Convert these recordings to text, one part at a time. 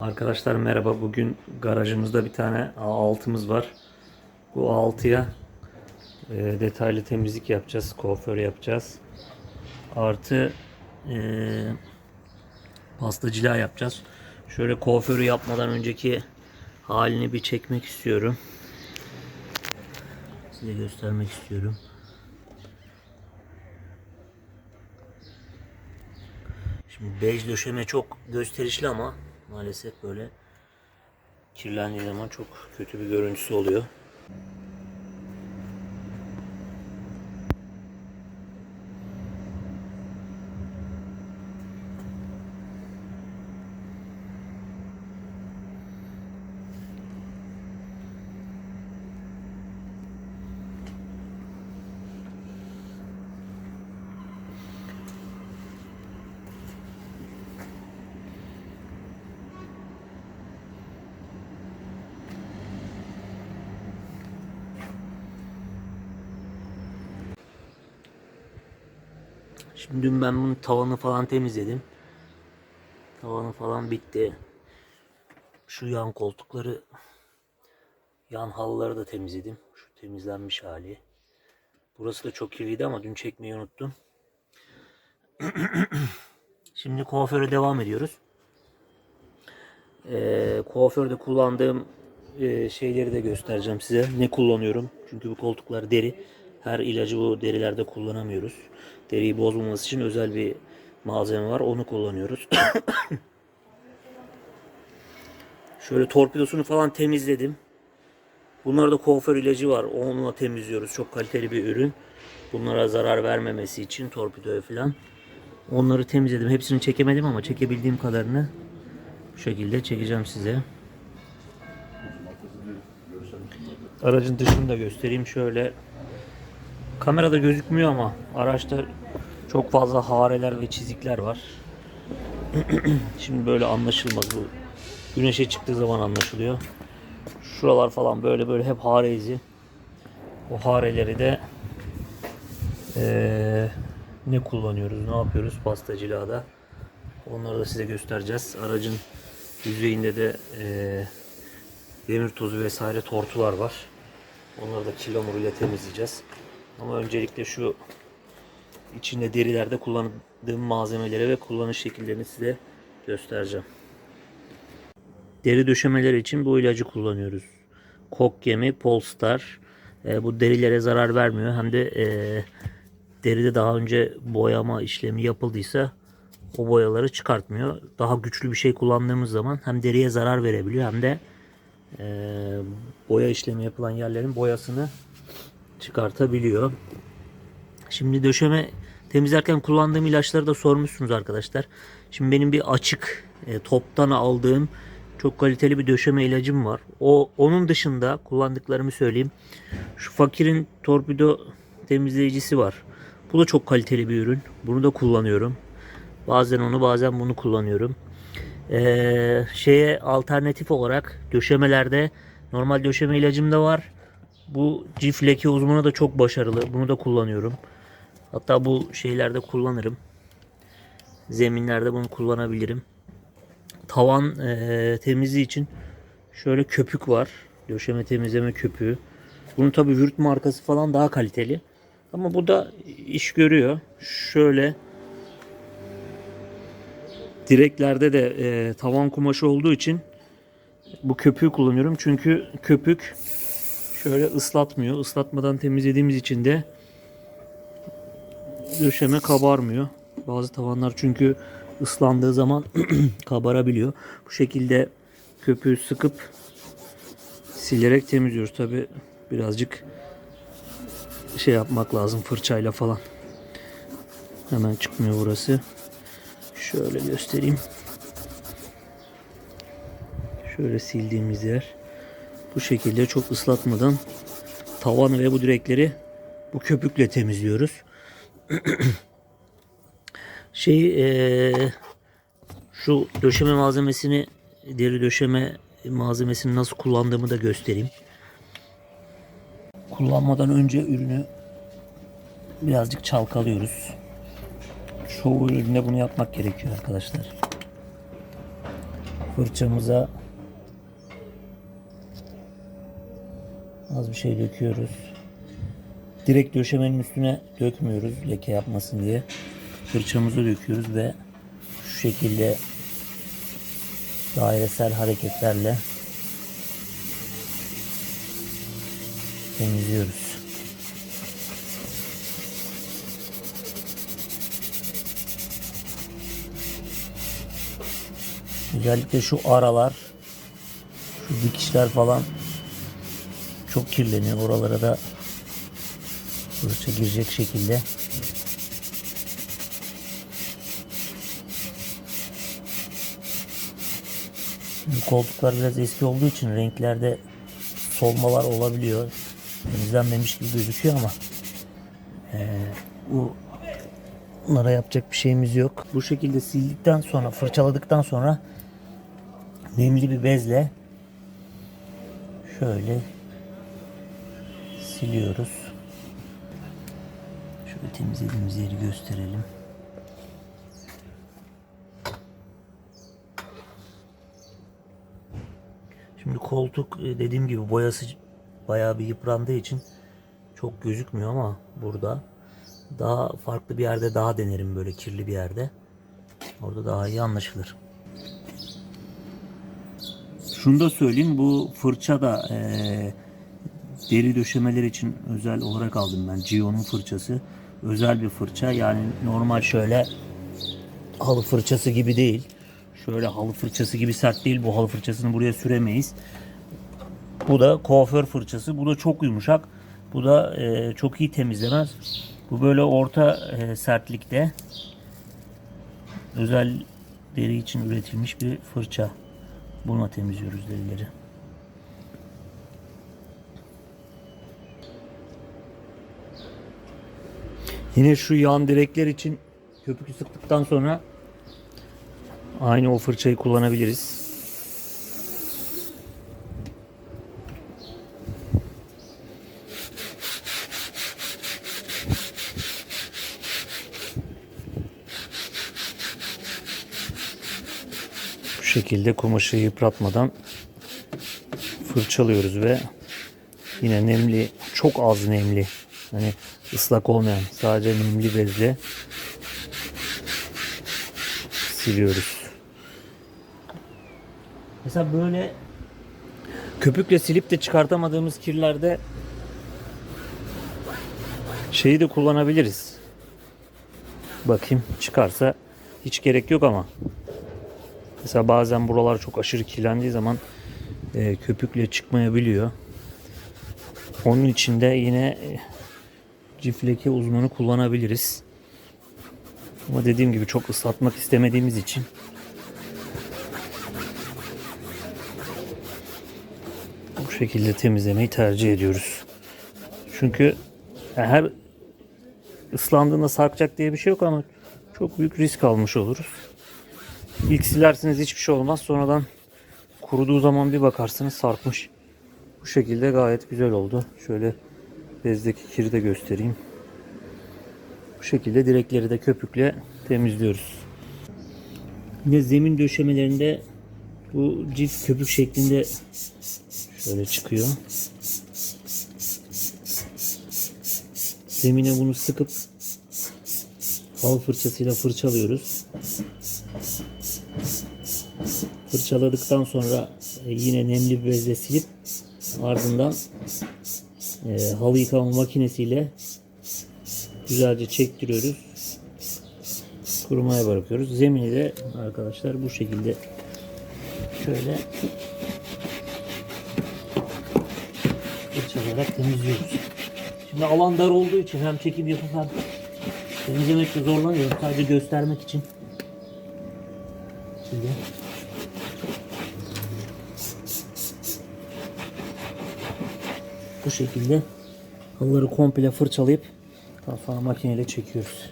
Arkadaşlar merhaba. Bugün garajımızda bir tane A6'mız var. Bu A6'ya e, detaylı temizlik yapacağız. Kuaför yapacağız. Artı e, pastacılığa yapacağız. Şöyle kuaförü yapmadan önceki halini bir çekmek istiyorum. Size göstermek istiyorum. Şimdi bej döşeme çok gösterişli ama maalesef böyle kirlendiği zaman çok kötü bir görüntüsü oluyor. Şimdi dün ben bunun tavanı falan temizledim. Tavanı falan bitti. Şu yan koltukları, yan halıları da temizledim. Şu temizlenmiş hali. Burası da çok kirliydi ama dün çekmeyi unuttum. Şimdi kuaföre devam ediyoruz. Ee, kuaförde kullandığım e, şeyleri de göstereceğim size. Ne kullanıyorum? Çünkü bu koltuklar deri. Her ilacı bu derilerde kullanamıyoruz. Deriyi bozmaması için özel bir malzeme var. Onu kullanıyoruz. Şöyle torpidosunu falan temizledim. Bunlarda kuaför ilacı var. Onunla temizliyoruz. Çok kaliteli bir ürün. Bunlara zarar vermemesi için torpidoya falan. Onları temizledim. Hepsini çekemedim ama çekebildiğim kadarını bu şekilde çekeceğim size. Aracın dışını da göstereyim. Şöyle kamerada gözükmüyor ama araçta çok fazla hareler ve çizikler var. Şimdi böyle anlaşılmaz bu. Güneşe çıktığı zaman anlaşılıyor. Şuralar falan böyle böyle hep hare izi. O hareleri de eee, ne kullanıyoruz, ne yapıyoruz pastacılığa Onları da size göstereceğiz. Aracın yüzeyinde de eee, demir tozu vesaire tortular var. Onları da kilomur ile temizleyeceğiz. Ama öncelikle şu içinde derilerde kullandığım malzemeleri ve kullanış şekillerini size göstereceğim. Deri döşemeleri için bu ilacı kullanıyoruz. Kok yemi Polestar. E, bu derilere zarar vermiyor. Hem de e, deride daha önce boyama işlemi yapıldıysa o boyaları çıkartmıyor. Daha güçlü bir şey kullandığımız zaman hem deriye zarar verebiliyor hem de e, boya işlemi yapılan yerlerin boyasını çıkartabiliyor. Şimdi döşeme temizlerken kullandığım ilaçları da sormuşsunuz arkadaşlar. Şimdi benim bir açık e, toptan aldığım çok kaliteli bir döşeme ilacım var. O onun dışında kullandıklarımı söyleyeyim. Şu fakirin torpido temizleyicisi var. Bu da çok kaliteli bir ürün. Bunu da kullanıyorum. Bazen onu bazen bunu kullanıyorum. Ee, şeye alternatif olarak döşemelerde normal döşeme ilacım da var. Bu cif leke uzmanı da çok başarılı. Bunu da kullanıyorum. Hatta bu şeylerde kullanırım. Zeminlerde bunu kullanabilirim. Tavan eee, temizliği için şöyle köpük var. Döşeme temizleme köpüğü. Bunun tabi Würth markası falan daha kaliteli. Ama bu da iş görüyor. Şöyle direklerde de eee, tavan kumaşı olduğu için bu köpüğü kullanıyorum. Çünkü köpük şöyle ıslatmıyor. Islatmadan temizlediğimiz için de döşeme kabarmıyor. Bazı tavanlar çünkü ıslandığı zaman kabarabiliyor. Bu şekilde köpüğü sıkıp silerek temizliyoruz. Tabi birazcık şey yapmak lazım fırçayla falan. Hemen çıkmıyor burası. Şöyle göstereyim. Şöyle sildiğimiz yer. Bu şekilde çok ıslatmadan tavanı ve bu direkleri bu köpükle temizliyoruz. şey eee, şu döşeme malzemesini deri döşeme malzemesini nasıl kullandığımı da göstereyim. Kullanmadan önce ürünü birazcık çalkalıyoruz. Çoğu üründe bunu yapmak gerekiyor arkadaşlar. Fırçamıza az bir şey döküyoruz. Direkt döşemenin üstüne dökmüyoruz leke yapmasın diye. Fırçamıza döküyoruz ve şu şekilde dairesel hareketlerle temizliyoruz. Özellikle şu aralar, şu dikişler falan çok kirleniyor. Oralara da fırça girecek şekilde Şimdi koltuklar biraz eski olduğu için renklerde solmalar olabiliyor. Temizlenmemiş gibi gözüküyor ama eee, bu bunlara yapacak bir şeyimiz yok. Bu şekilde sildikten sonra, fırçaladıktan sonra nemli bir bezle şöyle siliyoruz. Şöyle temizlediğimiz yeri gösterelim. Şimdi koltuk e, dediğim gibi boyası bayağı bir yıprandığı için çok gözükmüyor ama burada daha farklı bir yerde daha denerim böyle kirli bir yerde. Orada daha iyi anlaşılır. Şunu da söyleyeyim bu fırça da eee, deri döşemeler için özel olarak aldım ben. Gio'nun fırçası. Özel bir fırça yani normal şöyle halı fırçası gibi değil. Şöyle halı fırçası gibi sert değil. Bu halı fırçasını buraya süremeyiz. Bu da kuaför fırçası. Bu da çok yumuşak. Bu da e, çok iyi temizlemez. Bu böyle orta e, sertlikte özel deri için üretilmiş bir fırça. Bununla temizliyoruz derileri. Yine şu yan direkler için köpüğü sıktıktan sonra aynı o fırçayı kullanabiliriz. Bu şekilde kumaşı yıpratmadan fırçalıyoruz ve yine nemli, çok az nemli, hani ıslak olmayan sadece nemli bezle siliyoruz. Mesela böyle köpükle silip de çıkartamadığımız kirlerde şeyi de kullanabiliriz. Bakayım çıkarsa hiç gerek yok ama mesela bazen buralar çok aşırı kirlendiği zaman e, köpükle çıkmayabiliyor. Onun için de yine e, cif leke uzmanı kullanabiliriz. Ama dediğim gibi çok ıslatmak istemediğimiz için bu şekilde temizlemeyi tercih ediyoruz. Çünkü her ıslandığında sarkacak diye bir şey yok ama çok büyük risk almış oluruz. İlk silersiniz hiçbir şey olmaz. Sonradan kuruduğu zaman bir bakarsınız sarkmış. Bu şekilde gayet güzel oldu. Şöyle bezdeki kiri de göstereyim. Bu şekilde direkleri de köpükle temizliyoruz. Yine zemin döşemelerinde bu cilt köpük şeklinde şöyle çıkıyor. Zemine bunu sıkıp halı fırçasıyla fırçalıyoruz. Fırçaladıktan sonra yine nemli bir bezle silip ardından e, halı yıkama makinesiyle güzelce çektiriyoruz. Kurumaya bırakıyoruz. Zemini de arkadaşlar bu şekilde şöyle fırçalayarak temizliyoruz. Şimdi alan dar olduğu için hem çekim yapıp hem temizlemekte zorlanıyorum. Sadece göstermek için. Şimdi bu şekilde halıları komple fırçalayıp sonra makineyle çekiyoruz.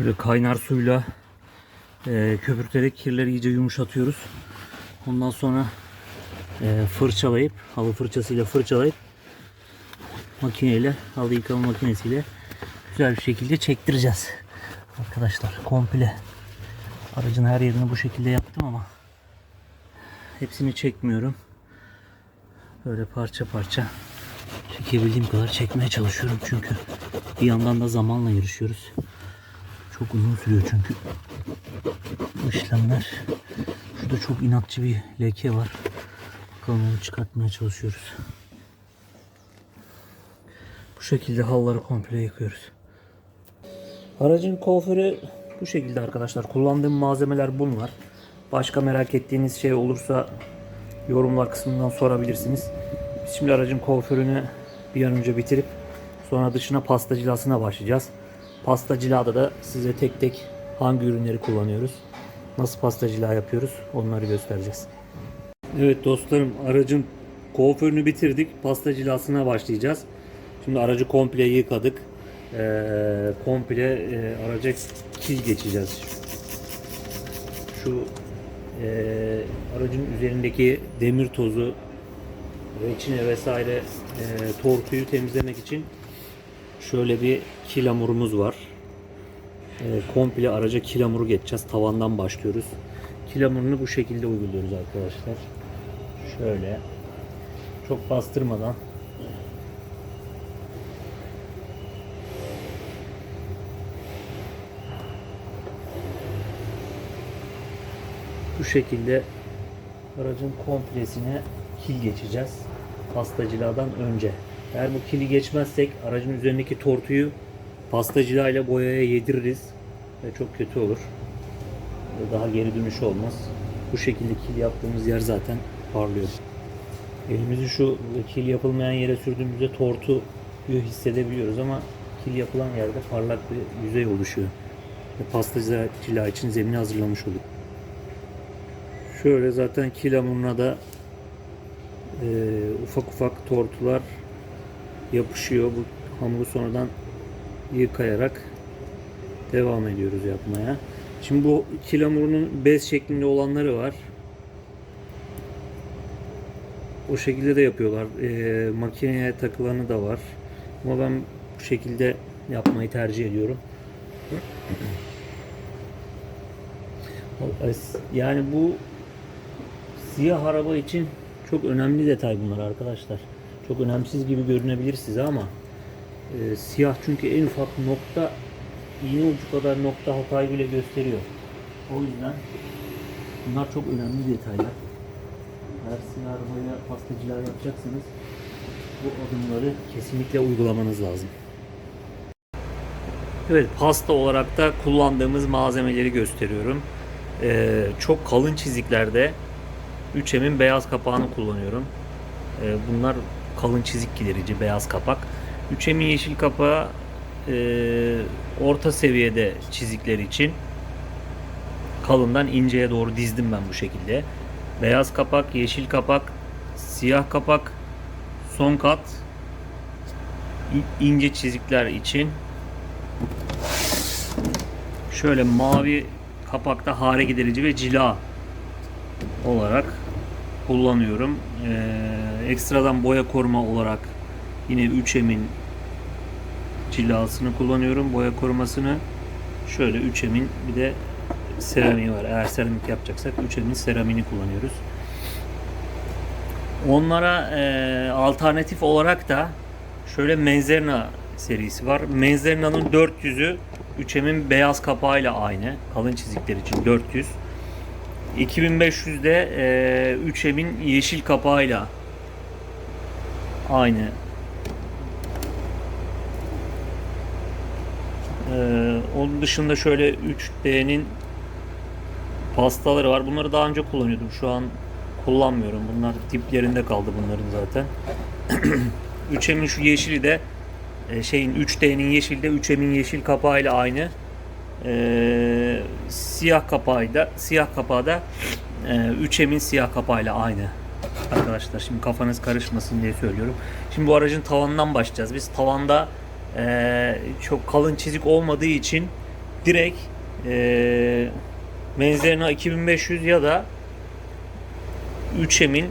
Böyle kaynar suyla e, köpürterek kirleri iyice yumuşatıyoruz. Ondan sonra e, fırçalayıp halı fırçasıyla fırçalayıp makineyle halı yıkama makinesiyle güzel bir şekilde çektireceğiz. Arkadaşlar komple aracın her yerini bu şekilde yaptım ama hepsini çekmiyorum. Böyle parça parça çekebildiğim kadar çekmeye çalışıyorum çünkü bir yandan da zamanla yarışıyoruz. Çok uzun sürüyor çünkü bu işlemler. Şurada çok inatçı bir leke var. Bakalım onu çıkartmaya çalışıyoruz. Bu şekilde halları komple yıkıyoruz. Aracın kuaförü bu şekilde arkadaşlar. Kullandığım malzemeler bunlar. Başka merak ettiğiniz şey olursa yorumlar kısmından sorabilirsiniz. Biz şimdi aracın kuaförünü bir an önce bitirip sonra dışına pasta cilasına başlayacağız. Pasta cilada da size tek tek hangi ürünleri kullanıyoruz, nasıl pasta cila yapıyoruz onları göstereceğiz. Evet dostlarım aracın kuaförünü bitirdik. Pasta cilasına başlayacağız. Şimdi aracı komple yıkadık. Ee, komple e, araca kil geçeceğiz. Şu e, aracın üzerindeki demir tozu reçine vesaire e, tortuyu temizlemek için şöyle bir kil hamurumuz var. E, komple araca kil hamuru geçeceğiz. Tavandan başlıyoruz. Kil hamurunu bu şekilde uyguluyoruz arkadaşlar. Şöyle çok bastırmadan bu şekilde aracın komplesine kil geçeceğiz pastacılardan önce. Eğer bu kili geçmezsek aracın üzerindeki tortuyu pastacıla ile boyaya yediririz ve çok kötü olur. Daha geri dönüşü olmaz. Bu şekilde kil yaptığımız yer zaten parlıyor. Elimizi şu kil yapılmayan yere sürdüğümüzde tortu hissedebiliyoruz ama kil yapılan yerde parlak bir yüzey oluşuyor. Ve pastacı cila için zemini hazırlamış olduk. Şöyle zaten kil hamuruna da e, ufak ufak tortular yapışıyor. Bu hamuru sonradan yıkayarak devam ediyoruz yapmaya. Şimdi bu kil hamurunun bez şeklinde olanları var. O şekilde de yapıyorlar. E, makineye takılanı da var. Ama ben bu şekilde yapmayı tercih ediyorum. Yani bu siyah araba için çok önemli detay bunlar arkadaşlar. Çok önemsiz gibi görünebilir size ama e, siyah çünkü en ufak nokta iğne ucu kadar nokta hatayı bile gösteriyor. O yüzden bunlar çok önemli detaylar. Eğer siyah arabaya pastacılar yapacaksanız bu adımları kesinlikle uygulamanız lazım. Evet pasta olarak da kullandığımız malzemeleri gösteriyorum. Ee, çok kalın çiziklerde 3M'in beyaz kapağını kullanıyorum. Ee, bunlar kalın çizik giderici beyaz kapak. 3M'in yeşil kapağı e, orta seviyede çizikler için kalından inceye doğru dizdim ben bu şekilde. Beyaz kapak, yeşil kapak, siyah kapak, son kat in- ince çizikler için şöyle mavi kapakta hare giderici ve cila olarak kullanıyorum. Ee, ekstradan boya koruma olarak yine 3M'in cilasını kullanıyorum. Boya korumasını şöyle 3M'in bir de seramiği var. Eğer seramik yapacaksak 3M'in seramiğini kullanıyoruz. Onlara e, alternatif olarak da şöyle Menzerna serisi var. Menzerna'nın 400'ü 3M'in beyaz kapağıyla aynı. Kalın çizikler için 400. 2500'de e, 3M'in yeşil kapağıyla aynı. Ee, onun dışında şöyle 3D'nin pastaları var. Bunları daha önce kullanıyordum. Şu an kullanmıyorum. Bunlar diplerinde kaldı bunların zaten. 3M'in şu yeşili de e, şeyin 3D'nin yeşili de 3M'in yeşil kapağıyla aynı. Ee, siyah kapağı da siyah kapağı da e, 3M'in siyah kapağıyla aynı. Arkadaşlar şimdi kafanız karışmasın diye söylüyorum. Şimdi bu aracın tavanından başlayacağız. Biz tavanda e, çok kalın çizik olmadığı için direkt e, Menzerina 2500 ya da 3M'in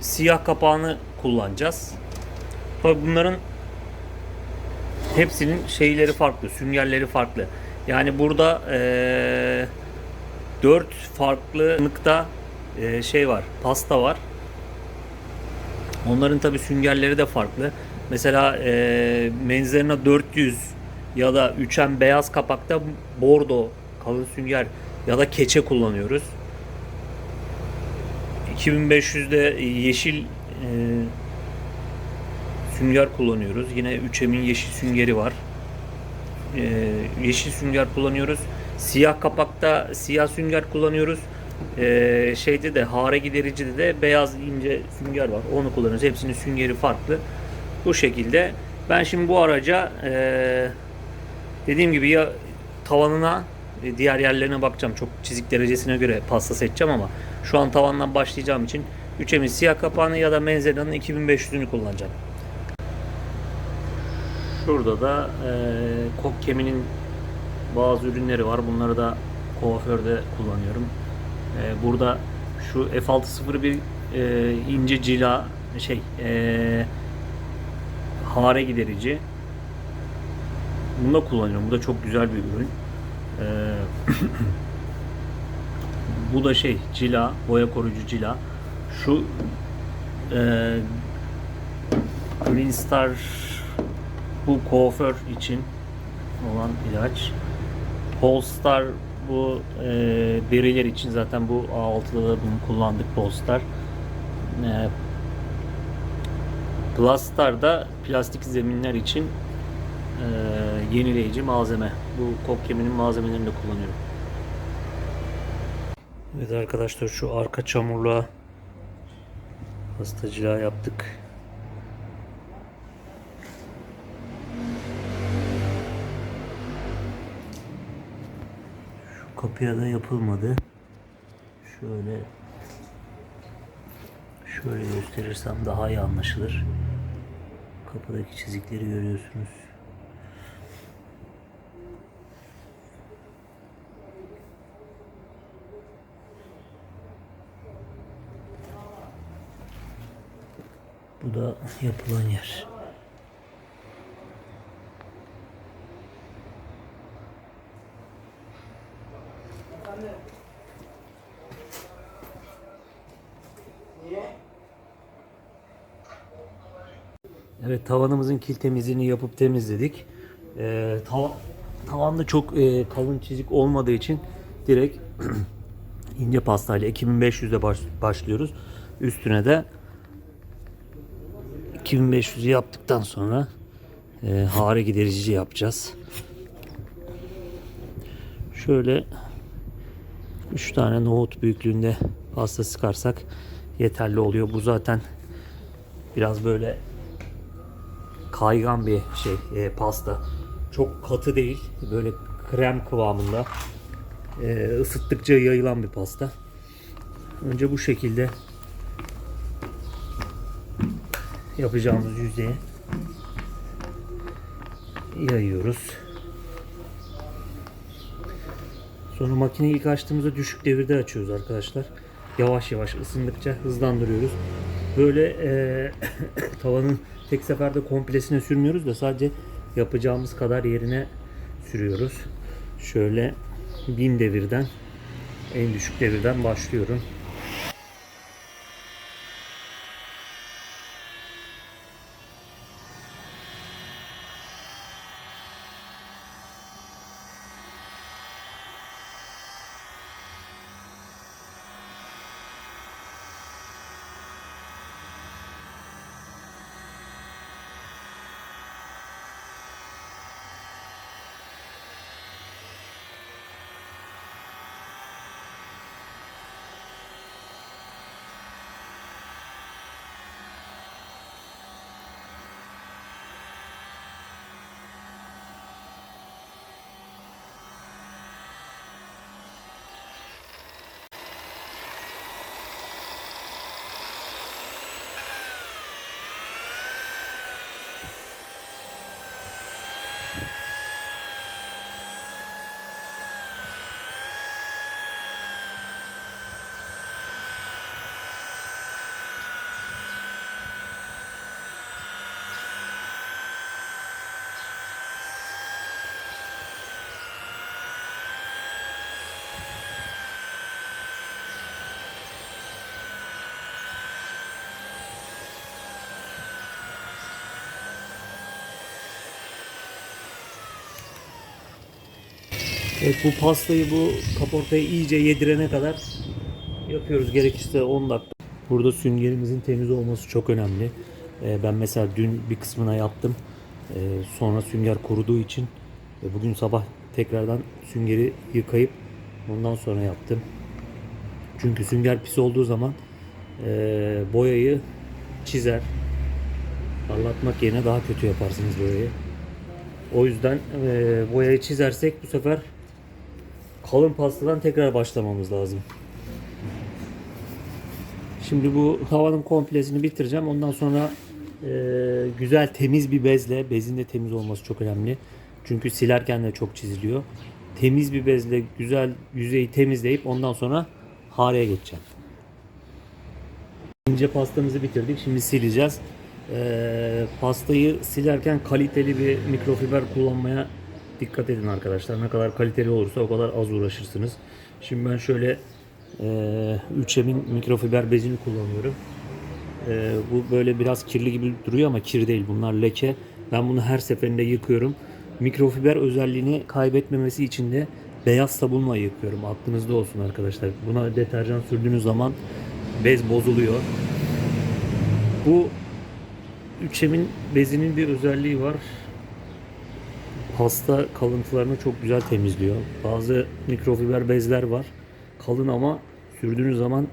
siyah kapağını kullanacağız. Tabii bunların hepsinin şeyleri farklı, süngerleri farklı. Yani burada eee 4 farklılıkta eee, şey var, pasta var. Onların tabi süngerleri de farklı. Mesela eee Menzerina 400 ya da 3M beyaz kapakta bordo kalın sünger ya da keçe kullanıyoruz. 2500'de yeşil eee sünger kullanıyoruz. Yine 3M'in yeşil süngeri var. Ee, yeşil sünger kullanıyoruz. Siyah kapakta siyah sünger kullanıyoruz. Ee, şeyde de hare gidericide de beyaz ince sünger var. Onu kullanıyoruz. Hepsinin süngeri farklı. Bu şekilde. Ben şimdi bu araca ee, dediğim gibi ya tavanına e, diğer yerlerine bakacağım. Çok çizik derecesine göre pasta seçeceğim ama şu an tavandan başlayacağım için 3M'in siyah kapağını ya da Menzera'nın 2500'ünü kullanacağım. Şurada da e, kok keminin bazı ürünleri var. Bunları da kuaförde kullanıyorum. E, burada şu F601 e, ince cila şey e, hare giderici. Bunu da kullanıyorum. Bu da çok güzel bir ürün. E, bu da şey cila, boya koruyucu cila. Şu e, Green Star bu kuaför için olan ilaç. Polestar bu e, deriler için zaten bu A6'da da bunu kullandık Polestar. E, Plastar da plastik zeminler için e, yenileyici malzeme. Bu kok keminin malzemelerini de kullanıyorum. Evet arkadaşlar şu arka çamurluğa pastacılığa yaptık. Kapıya da yapılmadı. Şöyle şöyle gösterirsem daha iyi anlaşılır. Kapıdaki çizikleri görüyorsunuz. Bu da yapılan yer. Evet tavanımızın kil temizliğini yapıp temizledik. Ee, tava, tavanda çok e, kalın çizik olmadığı için direkt ince pastayla 2500'de baş, başlıyoruz. Üstüne de 2500'ü yaptıktan sonra e, hare giderici yapacağız. Şöyle 3 tane nohut büyüklüğünde pasta sıkarsak yeterli oluyor. Bu zaten biraz böyle kaygan bir şey e, pasta. Çok katı değil. Böyle krem kıvamında. E, ısıttıkça yayılan bir pasta. Önce bu şekilde yapacağımız yüzeye yayıyoruz. Sonra makineyi ilk açtığımızda düşük devirde açıyoruz arkadaşlar. Yavaş yavaş ısındıkça hızlandırıyoruz. Böyle e, tavanın tek seferde komplesine sürmüyoruz da sadece yapacağımız kadar yerine sürüyoruz. Şöyle bin devirden en düşük devirden başlıyorum. Evet bu pastayı bu kaportayı iyice yedirene kadar yapıyoruz. Gerekirse 10 dakika. Burada süngerimizin temiz olması çok önemli. Ee, ben mesela dün bir kısmına yaptım. Ee, sonra sünger kuruduğu için e, bugün sabah tekrardan süngeri yıkayıp ondan sonra yaptım. Çünkü sünger pis olduğu zaman e, boyayı çizer. Parlatmak yerine daha kötü yaparsınız boyayı. O yüzden e, boyayı çizersek bu sefer kalın pastadan tekrar başlamamız lazım. Şimdi bu tavanın komplesini bitireceğim. Ondan sonra e, güzel temiz bir bezle, bezin de temiz olması çok önemli. Çünkü silerken de çok çiziliyor. Temiz bir bezle güzel yüzeyi temizleyip ondan sonra hareye geçeceğim. İnce pastamızı bitirdik. Şimdi sileceğiz. Ee, pastayı silerken kaliteli bir mikrofiber kullanmaya dikkat edin arkadaşlar. Ne kadar kaliteli olursa o kadar az uğraşırsınız. Şimdi ben şöyle e, 3M'in mikrofiber bezini kullanıyorum. E, bu böyle biraz kirli gibi duruyor ama kir değil. Bunlar leke. Ben bunu her seferinde yıkıyorum. Mikrofiber özelliğini kaybetmemesi için de beyaz sabunla yıkıyorum. Aklınızda olsun arkadaşlar. Buna deterjan sürdüğünüz zaman bez bozuluyor. Bu 3M'in bezinin bir özelliği var. Pasta kalıntılarını çok güzel temizliyor. Bazı mikrofiber bezler var. Kalın ama sürdüğünüz zaman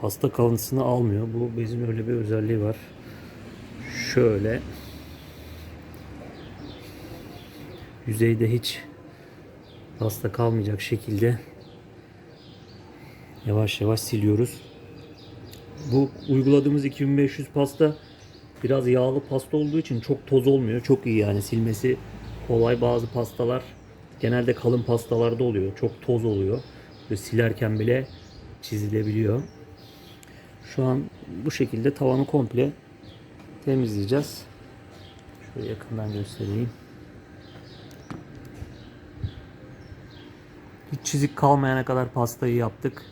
pasta kalıntısını almıyor. Bu bezin öyle bir özelliği var. Şöyle yüzeyde hiç pasta kalmayacak şekilde yavaş yavaş siliyoruz. Bu uyguladığımız 2500 pasta biraz yağlı pasta olduğu için çok toz olmuyor. Çok iyi yani silmesi kolay. Bazı pastalar genelde kalın pastalarda oluyor. Çok toz oluyor. Ve silerken bile çizilebiliyor. Şu an bu şekilde tavanı komple temizleyeceğiz. Şöyle yakından göstereyim. Hiç çizik kalmayana kadar pastayı yaptık.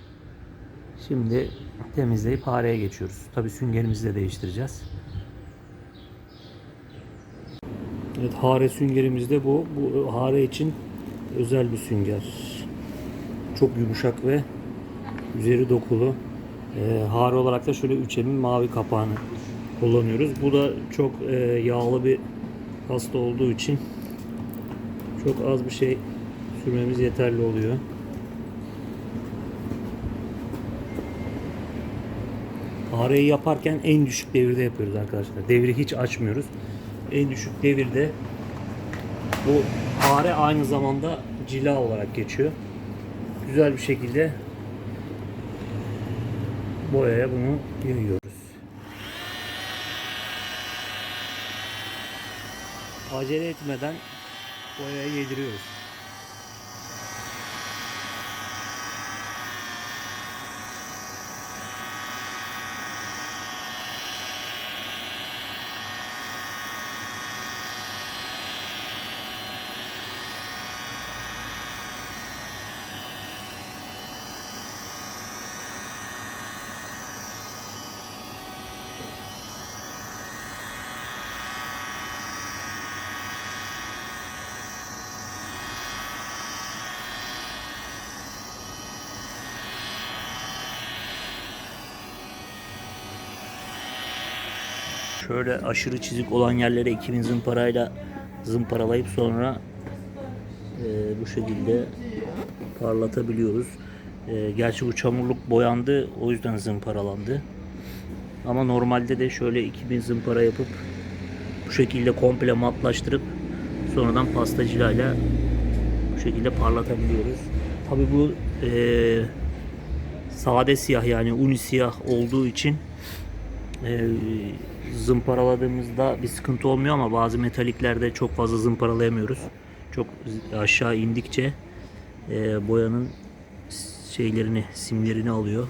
Şimdi temizleyip hareye geçiyoruz. Tabi süngerimizi de değiştireceğiz. Evet hare süngerimiz de bu. Bu hare için özel bir sünger. Çok yumuşak ve üzeri dokulu. Ee, hare olarak da şöyle 3M'in mavi kapağını kullanıyoruz. Bu da çok e, yağlı bir pasta olduğu için çok az bir şey sürmemiz yeterli oluyor. Hareyi yaparken en düşük devirde yapıyoruz arkadaşlar. Devri hiç açmıyoruz. En düşük devirde bu hare aynı zamanda cila olarak geçiyor. Güzel bir şekilde boyaya bunu yayıyoruz. Acele etmeden boyaya yediriyoruz. Şöyle aşırı çizik olan yerlere 2000 zımparayla zımparalayıp sonra e, bu şekilde parlatabiliyoruz. E, gerçi bu çamurluk boyandı o yüzden zımparalandı. Ama normalde de şöyle 2000 zımpara yapıp bu şekilde komple matlaştırıp sonradan pastacılayla bu şekilde parlatabiliyoruz. Tabi bu e, sade siyah yani uni siyah olduğu için e, zımparaladığımızda bir sıkıntı olmuyor ama bazı metaliklerde çok fazla zımparalayamıyoruz. Çok aşağı indikçe e, boyanın şeylerini, simlerini alıyor.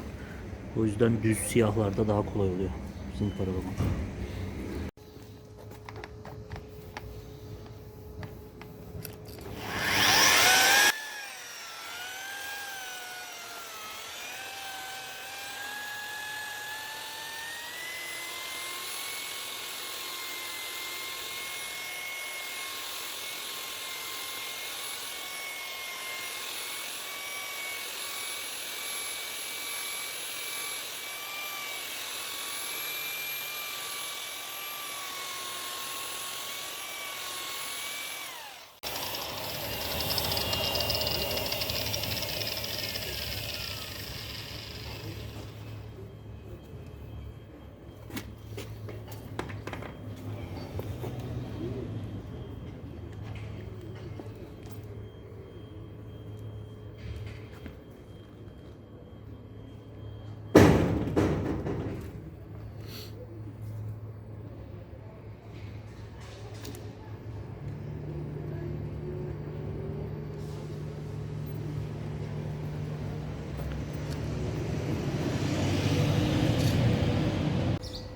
O yüzden düz siyahlarda daha kolay oluyor zımparalamak.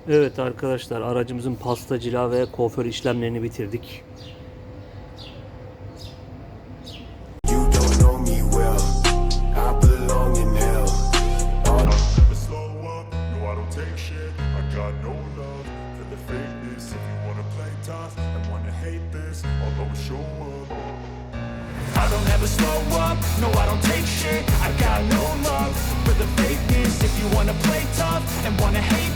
Evet arkadaşlar aracımızın pasta, cila ve kuaför işlemlerini bitirdik. You don't know me well. I belong in hell. I don't ever slow up, no I don't take shit. I got no love for the fakeness. If you wanna play tough and wanna hate